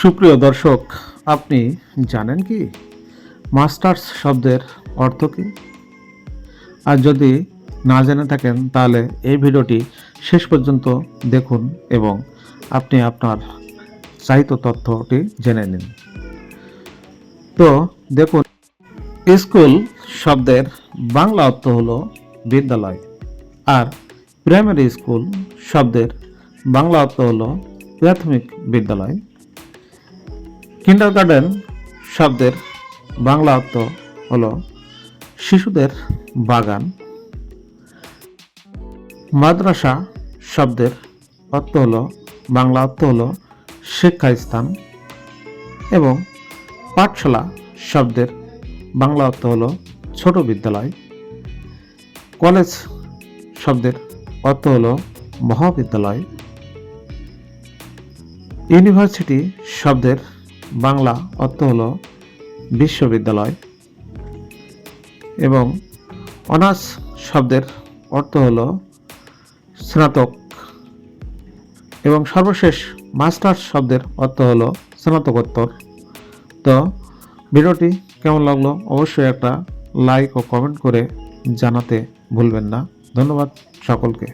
সুপ্রিয় দর্শক, আপনি জানেন কি? মাস্টার্স শব্দের অর্থ কী? আর যদি না জেনে থাকেন, তাহলে এই ভিডিওটি শেষ পর্যন্ত দেখুন এবং আপনি আপনার চাহিত তথ্যটি জেনে নিন। তো দেখুন, স্কুল শব্দের বাংলা অর্থ হলো বিদ্যালয় আর প্রাইমারি স্কুল শব্দের বাংলা অর্থ হল প্রাথমিক বিদ্যালয়। কিন্ডার গার্ডেন শব্দের বাংলা অর্থ হলো শিশুদের বাগান। মাদ্রাসা শব্দের অর্থ হলো, বাংলা অর্থ হলো শিক্ষাস্থান এবং পাঠশালা শব্দের বাংলা অর্থ হলো ছোট বিদ্যালয়। কলেজ শব্দের অর্থ হলো মহাবিদ্যালয়। ইউনিভার্সিটি শব্দের বাংলা অর্থ হলো বিশ্ববিদ্যালয় এবং অনার্স শব্দের অর্থ হলো স্নাতক এবং সর্বশেষ মাস্টার্স শব্দের অর্থ হলো স্নাতকোত্তর। তো ভিডিওটি কেমন লাগল অবশ্যই একটা লাইক ও কমেন্ট করে জানাতে ভুলবেন না। ধন্যবাদ সকলকে।